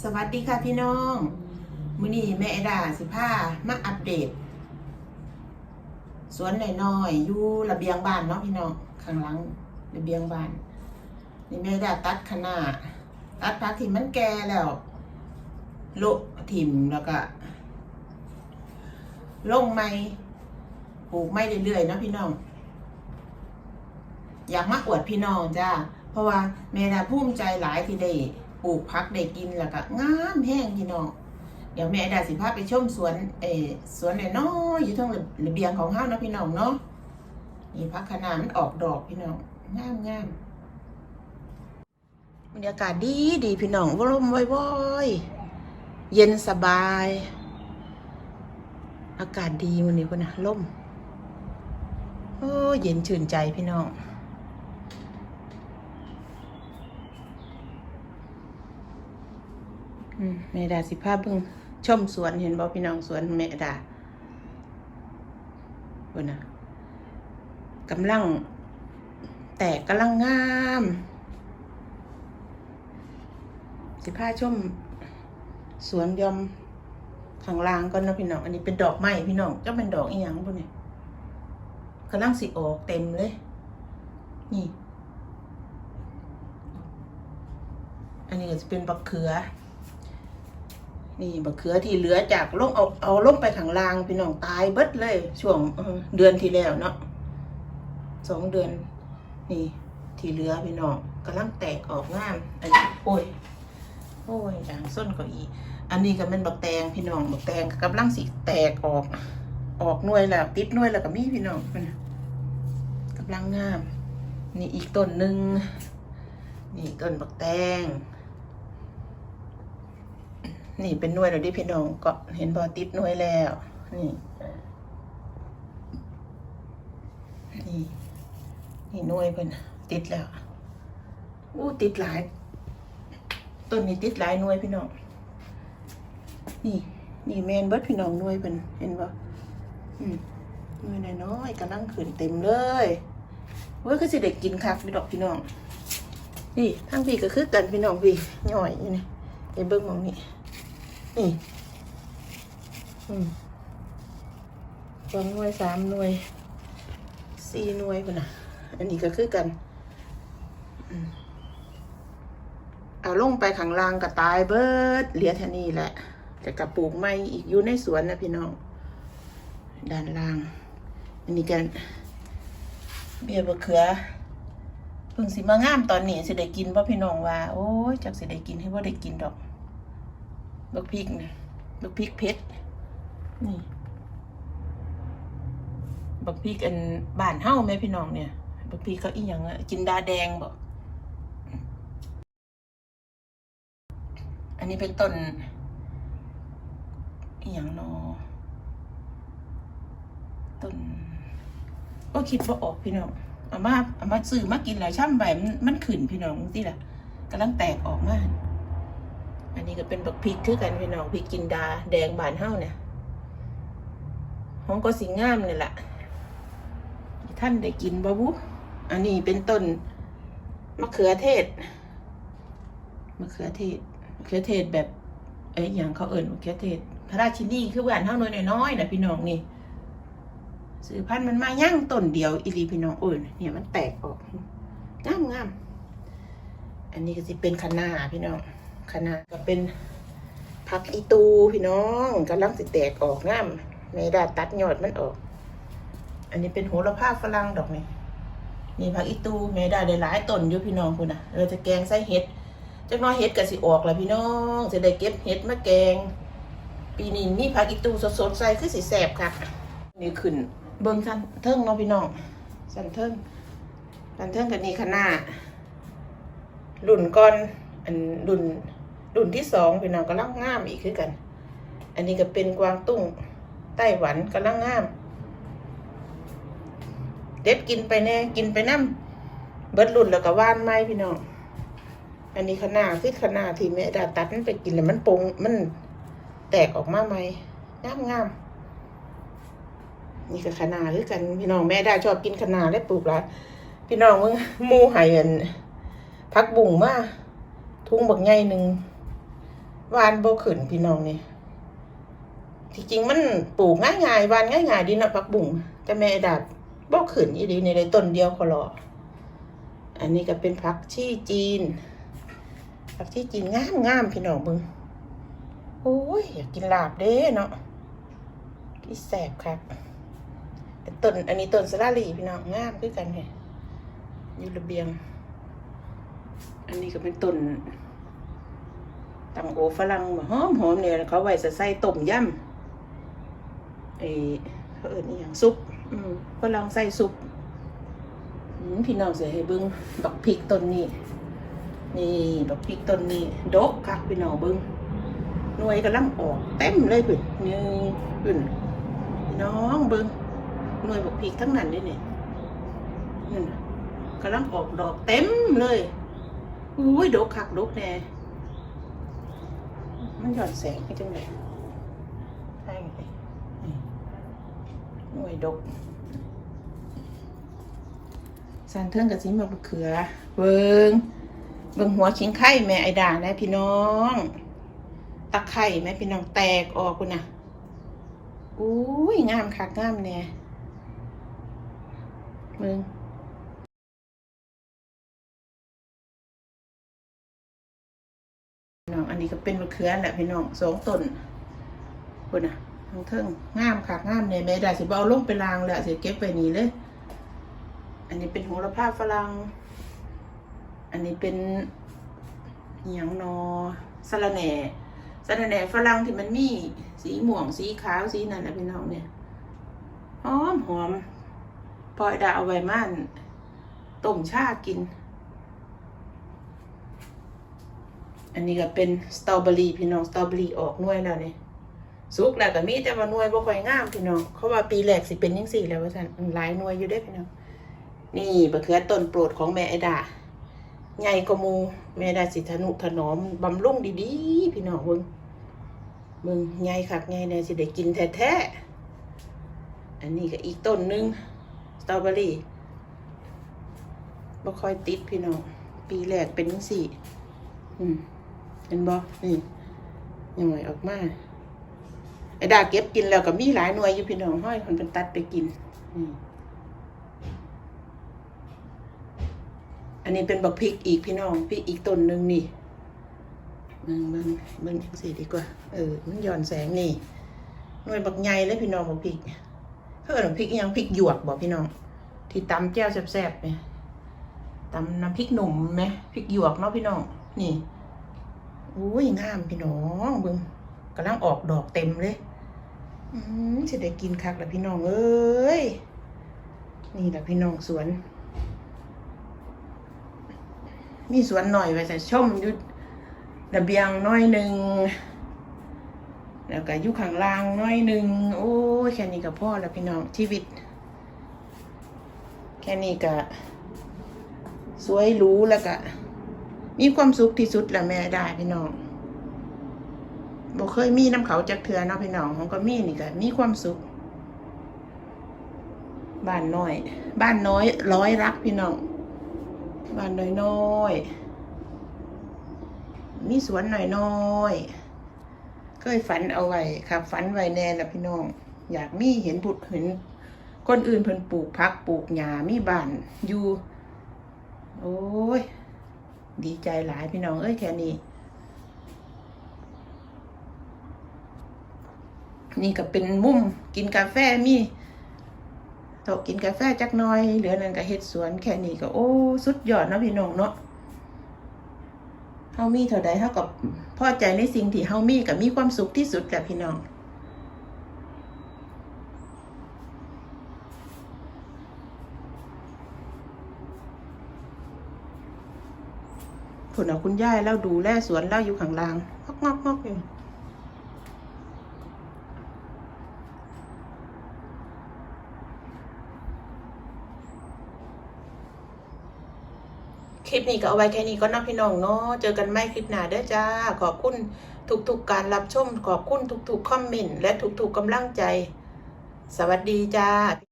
สวัสดีค่ะพี่น้องมื้อนี้แม่ดาสิพามาอัปเดต สวนน้อยๆอยู่ระเบียงบ้านเนาะพี่น้องข้างหลังระเบียงบ้านนี่แม่ดาตัดคะน้าตัดพักที่มันแก่แล้วโละถิ่มแล้วก็ลงไม้ปลูกไม้เรื่อยๆเนาะพี่น้อง อยากมาอวดพี่น้องจ้าเพราะว่าแม่ดาภูมิใจหลายที่ได้ ปลูกพักได้กินแล้วก็งามแห้งพี่น้องเดี๋ยวแม่ดาสิพาไปชมสวนเออสวนน้อยอยู่ทางระเบียงของเฮาวนะพี่น้องเนาะนี่พักขนาดมันออกดอกพี่น้องงามงามบรรยากาศดีดีพี่น้องวลมว่อยเย็นสบาย อากาศดีวันนี้คนนะล่มโอ้เย็นชื่นใจพี่น้อง อืม แม่ดาสิภาพเพิ่งชมสวนเห็นบ่พี่น้องสวนแม่ดาคนนะกำลัง แตกกำลังงาม สิพาชมสวนยอมข้างล่างก่อนนะพี่น้อง อันนี้เป็นดอกไม้พี่น้องจะเป็นดอกอีหยังพวกนี้กำลังสิออกเต็มเลย นี่ อันนี้ก็จะเป็นบักเขือ นี่บักเขือที่เหลือจากลงเอาเอาลงไปข้างลางพี่น้องตายเบิดเลย ช่วงเดือนที่แล้วเนาะสองเดือน นี่ ที่เหลือพี่น้องกำลังแตกออกงามอันนี้โอ้ยโอ้ยด่างส้นก็อีอันนี้ก็เป็นบักแตงพี่น้องบักแตงกำลังสิแตกออก ออกน่วยแล้วติดน่วยแล้วก็มีพี่น้องมันกำลังงาม นี่อีกต้นหนึ่งนี่ต้นบักแตง นี่เป็นหน่วยแล้วดิพี่น้องก็เห็นบอติดหน่วยแล้ว นี่ นี่ นี่หน่วยเพิ่นติดแล้วอู้ติดหลายต้นนี้ติดหลายหน่วยพี่น้อง นี่ นี่แมนเบิร์ดพี่น้องหน่วยเพิ่นเห็นบ่อืมหน่วยน้อยๆกำลังขึ้นเต็มเลยเว้ยคือสิเด็กกินคักพี่ดอกพี่น้อง นี่ทั้งพี่ก็คือกันพี่น้องพี่ย่อยอยู่นี่ไอ้เบิ้งมองนี่ นี่สองหน่วยสามหน่วยสี่หน่วยพุ่นน่ะอันนี้ก็คือกันเอาลงไปข้างลางก็ตายเบิดเหลือแค่นี้แหละแต่กระปลูกไม้อีกอยู่ในสวนนะพี่น้องด้านล่าง อันนี้กันเบี้ยบะเขือพิ่งสิมางามตอนนี้สิได้กินบ่พี่น้องว่า โอ้ยจักสิได้กินให้บ่ได้กินดอก บักพริกนะบักพริกเพชรนี่บักพริกอันบ้านเฮ้าแม่พี่น้องเนี่ยบักพริกเขาอีหยังอะกินดาแดงบ่อันนี้เป็นต้นอีหยังนอต้นก็คิดว่าออกพี่น้องเอามาเอามาซื้อมากินหลายช่ำไปมันมันขึ้นพี่น้องที่ล่ะกำลังแตกออกมา อันนี้ก็เป็นบักพริกคือกันพี่น้องพริกกินดา แดงบานเฮ้าเนี่ยห้องก็สีงามเนี่ยแหละท่านได้กินบ่บุอันนี้เป็นต้นมะเขือเทศมะเขือเทศมะเขือเทศแบบเอ้ยอย่างเขาเอิ่นมะเขือเทศ พระราชินีคือหวานเท่าน้อยน้อยๆนะพี่น้องนี่ซื้อพันธุ์มันมาย่างต้นเดียวอีหลีพี่น้องโอ้ยเนี่ยมันแตกออกงามงามอันนี้ก็จะเป็นคะน้าพี่น้อง ขนาดก็เป็นผักอีตูพี่น้องกำลังสิแตกออกงามไม่ได้ตัดยอดมันออก อันนี้เป็นโหระพาฝรั่งดอกนี่นี่ผักอีตูไม่ได้ได้หลายต้นอยู่พี่น้องคุณนะเราจะแกงใส่เห็ดจักน้อยเห็ดก็สิออกแล้วพี่น้องจะได้เก็บเห็ดมาแกง ปีนี้มีผักอีตูสดๆใส่คือสิแสบค่ะนี่ขึ้น เบิ้งสันเทิงเนาะพี่น้องสันเทิงสันเทิงกับนี่ขนาดรุ่นก่อนอันรุ่น รุ่นที่สองพี่น้องกำลังงามอีกคือกัน อันนี้ก็เป็นกวางตุ้งไต้หวันกำลังงาม เด็ดกินไปแน่กินไปน้ำเบิดรุ่นแล้วก็ว่านไม้พี่น้องอันนี้ขนาดคือขนาดที่แม่ดาตัดมันไปกินแล้วมันปงมันแตกออกมาใหมงามงามนี่ก็ขนาดคือกันพี่น้องแม่ดาชอบกินขนาดและปลูกลาพี่น้องมึงมูไห่อันพักบุ่งมาทุ่งบักใหญ่หนึ่ง วานโบขึ้นพี่น้องนี่ที่จริงมันปลูกง่ายๆวานง่ายๆดีนะผักบุ้งแต่แม่ดาบโบขึ้นอีดีในเลยต้นเดียวก็รออันนี้ก็เป็นผักชีจีนผักชีจีนงามงามๆพี่น้องเบึงโอ้ยอยากกินลาบเด้เนาะที่แสบครับต้นอันนี้ต้นสลาลีพี่น้องงามคือกันไงอยู่ระเบียง อันนี้ก็เป็นต้น ตังโอฝรั่งบ่หอมหอมเนี่ยเขาไว้ใส่ต้มยำไอ้เขาเอิ้นอีหยังซุปฝรั่งใส่ซุปพี่น้องเสียให้เบิ่งบักพริกต้นนี้ นี่บักพริกต้นนี้ดกคักพี่น้องเบิ่งหน่วยกำลังออกเต็มเลยพิ่นนี่พี่น้องเบิ่งหน่วยบักพริกทั้งนั้นเลยนี่นั่นน่ะกำลังออกดอกเต็มเลยอุ้ยดกคักดกแน่ มันหย่อนแสงให้จังเลยใช่ไงนี่หน่วยดกสันเทิงกับสิมะเขือ เบิงเบิงหัวชิงไข่แม่ไอด่านะพี่น้อง ตะไคร่แม่พี่น้องแตกออกคุณนะอุ้ยงามคักงามแน่เบิง น้อง อันนี้ก็เป็นมะเขือแหละพี่น้องสองต้นคุณนะทั้งเทิงงามคักงามแน่แม่ดาสิบเอาลงไปลางแล้วสิเก็บไปนี่เลย อันนี้เป็นโหระพาฝรั่ง อันนี้เป็นหย่างนอสะระแหน่สะระแหน่ฝรั่งที่มันมีสีม่วงสีขาวสีนั่นแหละพี่น้องเนี่ยหอมหอมพอไอดาเอาไว้ม่านต้มชากิน อันนี้ก็เป็นสตรอเบอรี่พี่น้องสตรอเบอรี่ออกหน่วยแล้วเนี่ยสุกแล้วก็มีแต่ว่าหน่วยบ่ค่อยงามพี่น้องเขาว่าปีแรกสิเป็นยังสี่แล้วว่าท่นหลายหน่วยอยู่เด้อพี่น้องนี่บะเขือต้นโปรดของแม่ไอดาใหญ่กมูแม่ไอดาสิทนุถนอมบำรุงดีๆพี่น้องเบิ่งเบิ่งใหญ่คักใหญ่แน่สิได้กินแท้ๆอันนี้ก็อีกต้นหนึงสตรอเบอรี่บ่ค่อยติดพี่น้องปีแรกเป็นจังซี่ อืม เห็นบ่นี่ยังไงออกมาไอ้ดาเก็บกินแล้วก็มีหลายหน่วยอยู่พี่น้องห้อยคนเป็นตัดไปกินอันนี้เป็นบักพริกอีกพี่น้องพริกอีกต้นหนึ่งนี่เบิ่งเบิ่งเบิ่งสีดีกว่า เออ มันย้อนแสงนี่หน่วยบักใหญ่เลยพี่น้องบักพริกเขาเอิ้นบักพริกยังพริกหยวกบอกพี่น้อง ที่ตำแจ่วแซ่บๆไหมตำน้ำพริกหนุ่มไหมพริกหยวกเนาะพี่น้องนี่ อุ้ยงามพี่น้องเบิ่งกำลังออกดอกเต็มเลย อืมจะได้กินคักแล้วพี่น้องเอ้ย นี่แหละพี่น้องสวน มีสวนหน่อยไว้แต่ชมอยู่ระเบียงน้อยหนึ่งแล้วก็อยู่ข้างล่างน้อยหนึ่งโอ้ยแค่นี้ก็พอแล้วพี่น้องชีวิต แค่นี้ก็สวยรู้แล้วก็ มีความสุขที่สุดแล้วแม่ได้พี่น้องบ่เคยมีน้ำเขาจักเทือเนาะพี่น้องของก็มีนี่ก็มีความสุข บ้านน้อย บ้านน้อย ร้อยรักพี่น้อง บ้านน้อยๆมีสวนน้อยๆเคยฝันเอาไว้ครับฝันไว้แน่ละพี่น้อง อยากมีเห็นบุตรเห็นคนอื่นเพิ่นปลูกพักปลูกหญ้ามีบ้านอยู่ โอ้ย ดีใจหลายพี่น้องเอ้ยแค่นี้ นี่ก็เป็นมุมกินกาแฟมีตะกินกาแฟจักน้อย เหลือนั่นก็เฮ็ดสวนแค่นี้ก็โอ้ สุดยอดเนาะพี่น้องเนาะเฮามีเท่าใดเท่ากับพอใจในสิ่งที่เฮามีก็มีความสุขที่สุดแหละพี่น้อง ผลเอาคุณย่ายแล้วดูแลสวนแล้วอยู่ข้างล่างงอกงอกงอกอยู่คลิปนี้ก็เอาไว้แค่นี้ก็นักพี่น้องเนาะ เจอกันไม่คลิปหน้าเด้อจ้า ขอบคุณทุกๆการรับชม ขอบคุณทุกๆคอมเมนต์และทุกๆกำลังใจ สวัสดีจ้า